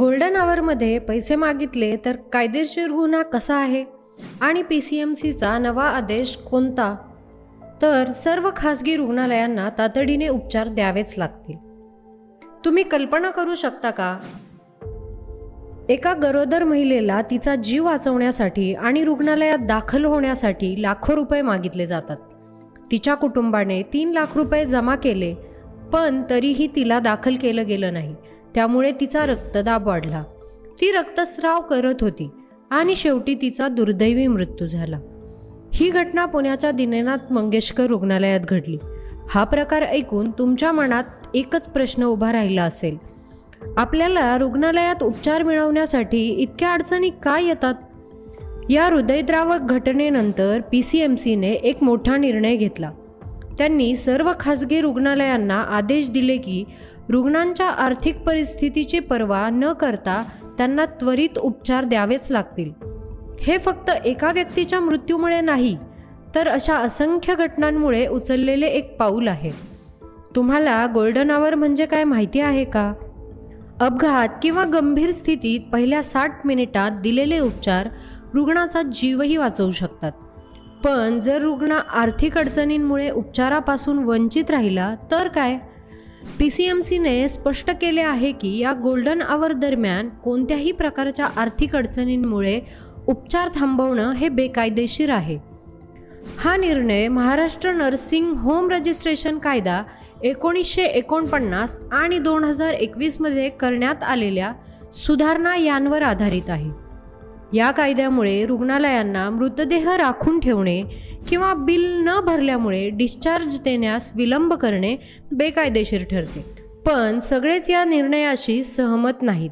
Golden आवरमध्ये पैसे मागितले तर कायदेशीर गुन्हा कसा आहे? आणि पी सी एम सीचा नवा आदेश कोणता? तर सर्व खासगी रुग्णालयांना तातडीने उपचार द्यावेच लागतील. तुम्ही कल्पना करू शकता का? एका गरोदर महिलेला तिचा जीव वाचवण्यासाठी आणि रुग्णालयात दाखल होण्यासाठी लाखो रुपये मागितले जातात. तिच्या कुटुंबाने तीन लाख रुपये जमा केले पण तरीही तिला दाखल केलं गेलं नाही. त्यामुळे तिचा रक्तदाब वाढला ती रक्तस्राव करत होती आणि शेवटी तिचा दुर्दैवी मृत्यू झाला. ही घटना पुण्याच्या दिनेनाथ मंगेशकर रुग्णालयात घडली. हा प्रकार ऐकून तुमच्या मनात एकच प्रश्न उभा राहिला असेल. आपल्याला रुग्णालयात उपचार मिळवण्यासाठी इतक्या अडचणी का येतात? या हृदयद्रावक घटनेनंतर पी सी एम सीने एक मोठा निर्णय घेतला. त्यांनी सर्व खासगी रुग्णालयांना आदेश दिले की रुग्णांच्या आर्थिक परिस्थितीची पर्वा न करता त्यांना त्वरित उपचार द्यावेच लागतील. हे फक्त एका व्यक्तीच्या मृत्यूमुळे नाही तर अशा असंख्य घटनांमुळे उचललेले एक पाऊल आहे. तुम्हाला गोल्डन आवर म्हणजे काय माहिती आहे का? अपघात किंवा गंभीर स्थितीत पहिल्या साठ मिनिटात दिलेले उपचार रुग्णाचा जीवही वाचवू शकतात. पण जर रुग्ण आर्थिक अडचणींमुळे उपचारापासून वंचित राहिला तर काय? पी सी एम सीने स्पष्ट केले आहे की या गोल्डन आवर दरम्यान कोणत्याही प्रकारच्या आर्थिक अडचणींमुळे उपचार थांबवणं हे बेकायदेशीर आहे. हा निर्णय महाराष्ट्र नर्सिंग होम रजिस्ट्रेशन कायदा एकोणीसशे एकोणपन्नास आणि दोन हजार एकवीसमध्ये करण्यात आलेल्या सुधारणा यांवर आधारित आहे. या कायद्यामुळे रुग्णालयांना मृतदेह राखून ठेवणे किंवा बिल न भरल्यामुळे डिस्चार्ज देण्यास विलंब करणे बेकायदेशीर ठरते. पण सगळेच या निर्णयाशी सहमत नाहीत.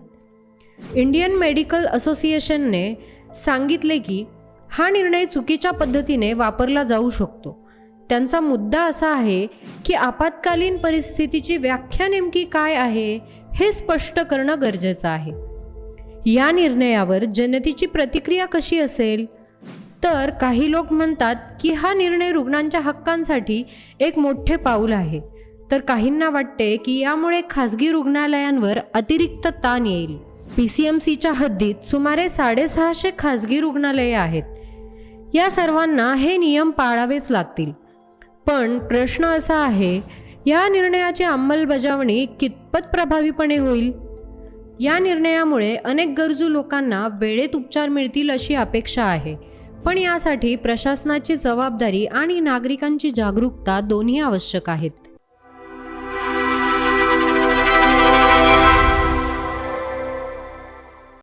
इंडियन मेडिकल असोसिएशनने सांगितले की हा निर्णय चुकीच्या पद्धतीने वापरला जाऊ शकतो. त्यांचा मुद्दा असा आहे की आपत्कालीन परिस्थितीची व्याख्या नेमकी काय आहे हे स्पष्ट करणं गरजेचं आहे. या निर्णयावर जनतेची प्रतिक्रिया कशी असेल? तर काही लोक म्हणतात की हा निर्णय रुग्णांच्या हक्कांसाठी एक मोठे पाऊल आहे. तर काहींना वाटते की यामुळे खासगी रुग्णालयांवर अतिरिक्त ताण येईल. पी सी एम सीच्या हद्दीत सुमारे साडेसहाशे खासगी रुग्णालये आहेत. या सर्वांना हे नियम पाळावेच लागतील. पण प्रश्न असा आहे या निर्णयाची अंमलबजावणी कितपत प्रभावीपणे होईल? या निर्णयामुळे अनेक गरजू लोकांना वेळेत उपचार मिळतील अशी अपेक्षा आहे. पण यासाठी प्रशासनाची जबाबदारी आणि नागरिकांची जागरूकता दोन्ही आवश्यक आहेत.